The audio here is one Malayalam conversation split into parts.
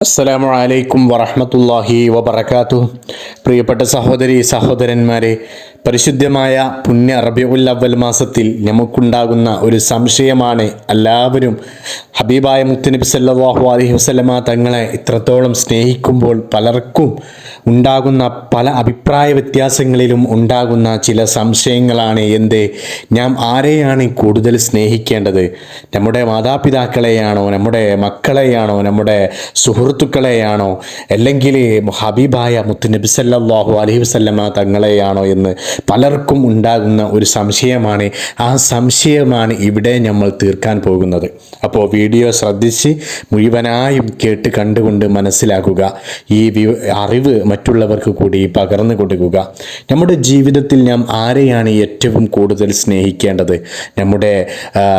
അസ്സലാമു അലൈക്കും വറഹമത്തല്ലാഹി വബർക്കാത്തു പ്രിയപ്പെട്ട സഹോദരി സഹോദരന്മാരെ പരിശുദ്ധമായ പുണ്യ റബിഉൽ അവൽ മാസത്തിൽ നമുക്കുണ്ടാകുന്ന ഒരു സംശയമാണ് എല്ലാവരും ഹബീബായ മുത്തനബി സല്ലാഹു അലഹി വസ്ലമ തങ്ങളെ ഇത്രത്തോളം സ്നേഹിക്കുമ്പോൾ പലർക്കും ഉണ്ടാകുന്ന പല അഭിപ്രായ വ്യത്യാസങ്ങളിലും ഉണ്ടാകുന്ന ചില സംശയങ്ങളാണ് എന്ത് നാം ആരെയാണ് കൂടുതൽ സ്നേഹിക്കേണ്ടത്? നമ്മുടെ മാതാപിതാക്കളെയാണോ? നമ്മുടെ മക്കളെയാണോ? നമ്മുടെ സുഹൃത്തുക്കളെയാണോ? അല്ലെങ്കിൽ ഹബീബായ മുത്തുനബി സല്ലാഹു അലഹി വസ്ലമ തങ്ങളെയാണോ എന്ന് പലർക്കും ഉണ്ടാകുന്ന ഒരു സംശയമാണ്. ആ സംശയമാണ് ഇവിടെ നമ്മൾ തീർക്കാൻ പോകുന്നത്. അപ്പോൾ വീഡിയോ ശ്രദ്ധിച്ച് മുഴുവനായും കേട്ട് കണ്ടുകൊണ്ട് മനസ്സിലാക്കുക. ഈ അറിവ് മറ്റുള്ളവർക്ക് കൂടി പകർന്നു കൊടുക്കുക. നമ്മുടെ ജീവിതത്തിൽ നാം ആരെയാണ് ഏറ്റവും കൂടുതൽ സ്നേഹിക്കേണ്ടത്? നമ്മുടെ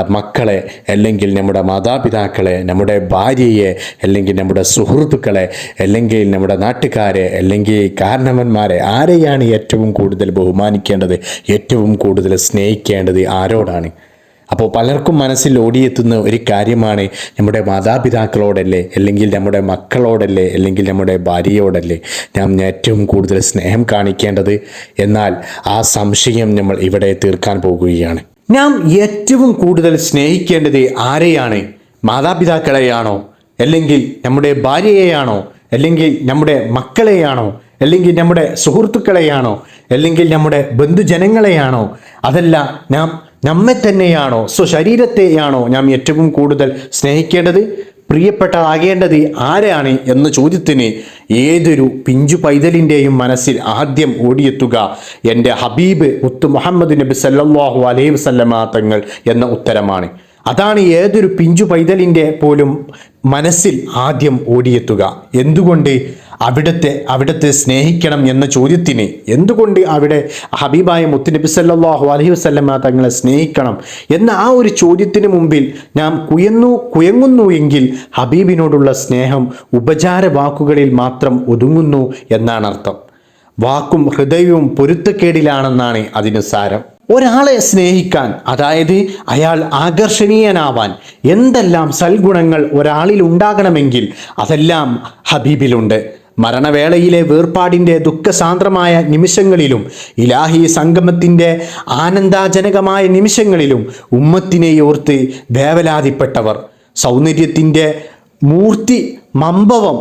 മക്കളെ അല്ലെങ്കിൽ നമ്മുടെ മാതാപിതാക്കളെ നമ്മുടെ ഭാര്യയെ അല്ലെങ്കിൽ നമ്മുടെ സുഹൃത്തുക്കളെ അല്ലെങ്കിൽ നമ്മുടെ നാട്ടുകാരെ അല്ലെങ്കിൽ കാരണവന്മാരെ ആരെയാണ് ഏറ്റവും കൂടുതൽ ബഹുമാനിക്കേണ്ടത് ഏറ്റവും കൂടുതൽ സ്നേഹിക്കേണ്ടത് ആരോടാണ്? അപ്പോൾ പലർക്കും മനസ്സിൽ ഓടിയെത്തുന്ന ഒരു കാര്യമാണ് നമ്മുടെ മാതാപിതാക്കളോടല്ലേ അല്ലെങ്കിൽ നമ്മുടെ മക്കളോടല്ലേ അല്ലെങ്കിൽ നമ്മുടെ ഭാര്യയോടല്ലേ നാം ഏറ്റവും കൂടുതൽ സ്നേഹം കാണിക്കേണ്ടത്? എന്നാൽ ആ സംശയം നമ്മൾ ഇവിടെ തീർക്കാൻ പോകുകയാണ്. നാം ഏറ്റവും കൂടുതൽ സ്നേഹിക്കേണ്ടത് ആരെയാണ്? മാതാപിതാക്കളെയാണോ? അല്ലെങ്കിൽ നമ്മുടെ ഭാര്യയെയാണോ? അല്ലെങ്കിൽ നമ്മുടെ മക്കളെയാണോ? അല്ലെങ്കിൽ നമ്മുടെ സുഹൃത്തുക്കളെയാണോ? അല്ലെങ്കിൽ നമ്മുടെ ബന്ധുജനങ്ങളെയാണോ? അതല്ല നാം നമ്മെ തന്നെയാണോ? സ്വശരീരത്തെയാണോ നാം ഏറ്റവും കൂടുതൽ സ്നേഹിക്കേണ്ടത്? പ്രിയപ്പെട്ടതാകേണ്ടത് ആരാണ് എന്ന ചോദ്യത്തിന് ഏതൊരു പിഞ്ചു പൈതലിന്റെയും മനസ്സിൽ ആദ്യം ഓടിയെത്തുക? എന്റെ ഹബീബ് മുത്തു മുഹമ്മദ് നബി സല്ലാഹു അലൈഹി വസല്ലമ തങ്ങൾ എന്ന ഉത്തരമാണ്. അതാണ് ഏതൊരു പിഞ്ചു പൈതലിന്റെ പോലും മനസ്സിൽ ആദ്യം ഓടിയെത്തുക. എന്തുകൊണ്ട് അവിടത്തെ അവിടത്തെ സ്നേഹിക്കണം എന്ന ചോദ്യത്തിന് എന്തുകൊണ്ട് അവിടെ ഹബീബായ മുത്തുനബി സല്ലാഹു അലഹി വസല്ലമ തങ്ങളെ സ്നേഹിക്കണം എന്ന ആ ഒരു ചോദ്യത്തിന് മുമ്പിൽ നാം കുയന്നു കുയങ്ങുന്നു എങ്കിൽ ഹബീബിനോടുള്ള സ്നേഹം ഉപചാര വാക്കുകളിൽ മാത്രം ഒതുങ്ങുന്നു എന്നാണ് അർത്ഥം വാക്കും ഹൃദയവും പൊരുത്തക്കേടിലാണെന്നാണ് അതിന് സാരം. ഒരാളെ സ്നേഹിക്കാൻ അതായത് അയാൾ ആകർഷണീയനാവാൻ എന്തെല്ലാം സൽഗുണങ്ങൾ ഒരാളിൽ ഉണ്ടാകണമെങ്കിൽ അതെല്ലാം ഹബീബിലുണ്ട്. മരണവേളയിലെ വേർപാടിന്റെ ദുഃഖസാന്ദ്രമായ നിമിഷങ്ങളിലും ഇലാഹി സംഗമത്തിന്റെ ആനന്ദാജനകമായ നിമിഷങ്ങളിലും ഉമ്മത്തിനെ ഓർത്ത് വേവലാതിപ്പെട്ടവർ. സൗന്ദര്യത്തിന്റെ മൂർത്തി മമ്പവം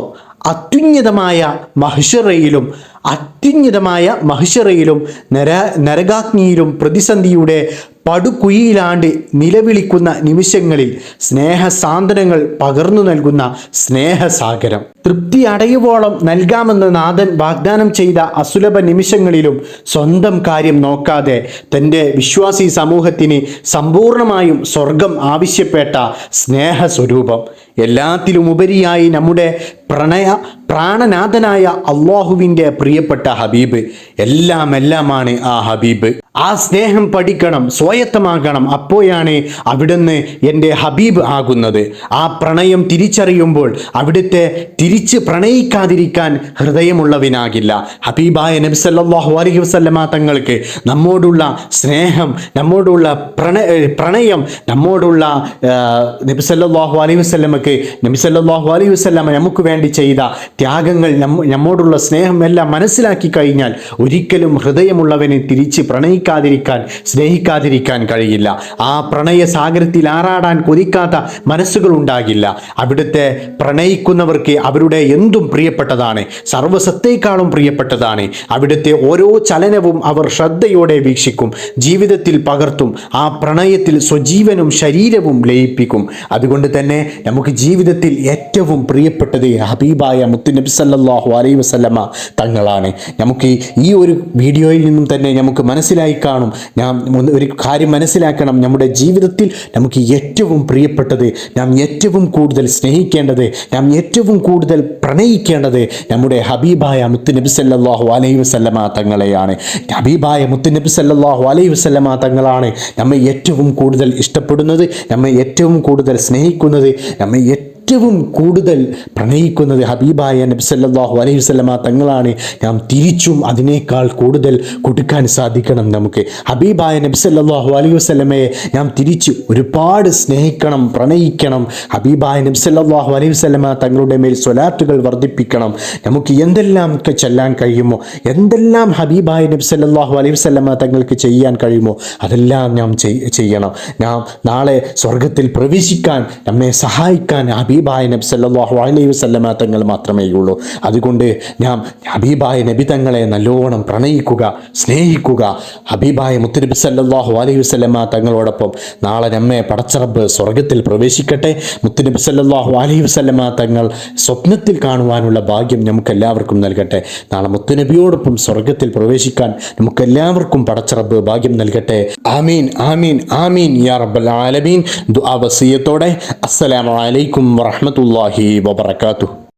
അത്യുന്നതമായ മഹിഷറയിലും അത്യുന്നതമായ മഹിഷറയിലും നര നരകാഗ്നിയിലും പ്രതിസന്ധിയുടെ പടുകുയിലാണ്ട് നിലവിളിക്കുന്ന നിമിഷങ്ങളിൽ സ്നേഹസാന്ത്വനങ്ങൾ പകർന്നു നൽകുന്ന സ്നേഹസാഗരം. തൃപ്തി അടയുവോളം നൽകാമെന്ന് നാഥൻ വാഗ്ദാനം ചെയ്ത അസുലഭ നിമിഷങ്ങളിലും സ്വന്തം കാര്യം നോക്കാതെ തന്റെ വിശ്വാസി സമൂഹത്തിന് സമ്പൂർണമായും സ്വർഗം ആവശ്യപ്പെട്ട സ്നേഹസ്വരൂപം. എല്ലാത്തിലും ഉപരിയായി നമ്മുടെ പ്രണയ പ്രാണനാഥനായ അള്ളാഹുവിന്റെ പ്രിയപ്പെട്ട ഹബീബ്. എല്ലാം എല്ലാമാണ് ആ ഹബീബ്. ആ സ്നേഹം പഠിക്കണം സ്വായത്തമാകണം അപ്പോഴാണ് അവിടുന്ന് എന്റെ ഹബീബ് ആകുന്നത്. ആ പ്രണയം തിരിച്ചറിയുമ്പോൾ അവിടുത്തെ തിരിച്ച് പ്രണയിക്കാതിരിക്കാൻ ഹൃദയമുള്ളവനാകില്ല. ഹബീബായ നബി സല്ലല്ലാഹു അലൈഹി വസല്ലമ തങ്ങൾക്ക് നമ്മോടുള്ള സ്നേഹം നമ്മോടുള്ള പ്രണ പ്രണയം നമ്മോടുള്ള നബ്സല്ലാഹു അലൈഹി വസല്ലമക്ക് നബി സല്ലല്ലാഹു അലൈഹി വസല്ലമ നമുക്ക് വേണ്ടി ചെയ്ത ത്യാഗങ്ങൾ നമ്മോടുള്ള സ്നേഹം എല്ലാം മനസ്സിലാക്കി കഴിഞ്ഞാൽ ഒരിക്കലും ഹൃദയമുള്ളവനെ തിരിച്ച് പ്രണയിക്കാതിരിക്കാൻ സ്നേഹിക്കാതിരിക്കാൻ കഴിയില്ല. ആ പ്രണയ സാഗരത്തിൽ ആറാടാൻ കൊതിക്കാത്ത മനസ്സുകൾ ഉണ്ടാകില്ല. അവിടുത്തെ പ്രണയിക്കുന്നവർക്ക് അവരുടെ എന്തും പ്രിയപ്പെട്ടതാണ്. സർവസത്തേക്കാളും പ്രിയപ്പെട്ടതാണ്. അവിടുത്തെ ഓരോ ചലനവും അവർ ശ്രദ്ധയോടെ വീക്ഷിക്കും. ജീവിതത്തിൽ പകർത്തും. ആ പ്രണയത്തിൽ സ്വജീവനും ശരീരവും ലയിപ്പിക്കും. അതുകൊണ്ട് തന്നെ നമുക്ക് ജീവിതത്തിൽ ഏറ്റവും പ്രിയപ്പെട്ടത് ഹബീബായ മുത്തുനബി സല്ലാഹു അലൈ വസല്ലമ തങ്ങളാണ്. നമുക്ക് ഈ ഒരു വീഡിയോയിൽ നിന്നും തന്നെ നമുക്ക് മനസ്സിലായി കാണും. ഞാൻ ഒരു കാര്യം മനസ്സിലാക്കണം. നമ്മുടെ ജീവിതത്തിൽ നമുക്ക് ഏറ്റവും പ്രിയപ്പെട്ടത് നാം ഏറ്റവും കൂടുതൽ സ്നേഹിക്കേണ്ടത് നാം ഏറ്റവും കൂടുതൽ പ്രണയിക്കേണ്ടത് നമ്മുടെ ഹബീബായ മുത്തുനബി സല്ലാഹു അലൈ വസല്ലമ തങ്ങളെയാണ്. ഹബീബായ മുത്തുനബി സല്ലാഹു അലൈ വസല്ലമ തങ്ങളാണ് നമ്മെ ഏറ്റവും കൂടുതൽ ഇഷ്ടപ്പെടുന്നത് നമ്മെ ഏറ്റവും കൂടുതൽ സ്നേഹിക്കുന്നത് നമ്മെ ഏറ്റവും ഏറ്റവും കൂടുതൽ പ്രണയിക്കുന്നത് ഹബീബായ നബി സല്ലല്ലാഹു അലൈഹി വസല്ലമ തങ്ങളാണ്. നാം തിരിച്ചും അതിനേക്കാൾ കൂടുതൽ കൊടുക്കാൻ സാധിക്കണം നമുക്ക്. ഹബീബായ നബി സല്ലല്ലാഹു അലൈഹി വസല്ലമയെ നാം തിരിച്ച് ഒരുപാട് സ്നേഹിക്കണം പ്രണയിക്കണം. ഹബീബായ നബി സല്ലല്ലാഹു അലൈഹി വസല്ലമ തങ്ങളുടെ മേൽ സ്വലാത്തുകൾ വർദ്ധിപ്പിക്കണം. നമുക്ക് എന്തെല്ലാം ചെല്ലാൻ കഴിയുമോ? എന്തെല്ലാം ഹബീബായ നബി സല്ലല്ലാഹു അലൈഹി വസല്ലമ തങ്ങൾക്ക് ചെയ്യാൻ കഴിയുമോ? അതെല്ലാം നാം ചെയ്യണം. നാം നാളെ സ്വർഗത്തിൽ പ്രവേശിക്കാൻ നമ്മെ സഹായിക്കാൻ ഹബീബായ നബി സല്ലാഹു അലൈഹി വസല്ലമ തങ്ങൾ മാത്രമേ ഉള്ളൂ. അതുകൊണ്ട് നാം ഹബീബായ നബി തങ്ങളെ നല്ലോണം പ്രണയിക്കുക സ്നേഹിക്കുക. ഹബീബായ മുത്തുനബി സല്ലാഹു അലൈഹി വസല്ലമ തങ്ങളോടൊപ്പം നാളെ നമ്മെ പടച്ചറബ് സ്വർഗത്തിൽ പ്രവേശിക്കട്ടെ. മുത്തുനബി സല്ലാഹു അലൈഹി വസല്ലമ തങ്ങൾ സ്വപ്നത്തിൽ കാണുവാനുള്ള ഭാഗ്യം നമുക്കെല്ലാവർക്കും നൽകട്ടെ. നാളെ മുത്തുനബിയോടൊപ്പം സ്വർഗത്തിൽ പ്രവേശിക്കാൻ നമുക്കെല്ലാവർക്കും പടച്ചറബ് ഭാഗ്യം നൽകട്ടെ. ആമീൻ ആമീൻ ആമീൻ. യാ റബ്ബൽ ആലമീൻ. ദുആ വസിയത്തോടെ. അസ്സലാമു അലൈക്കും ورحمة الله وبركاته.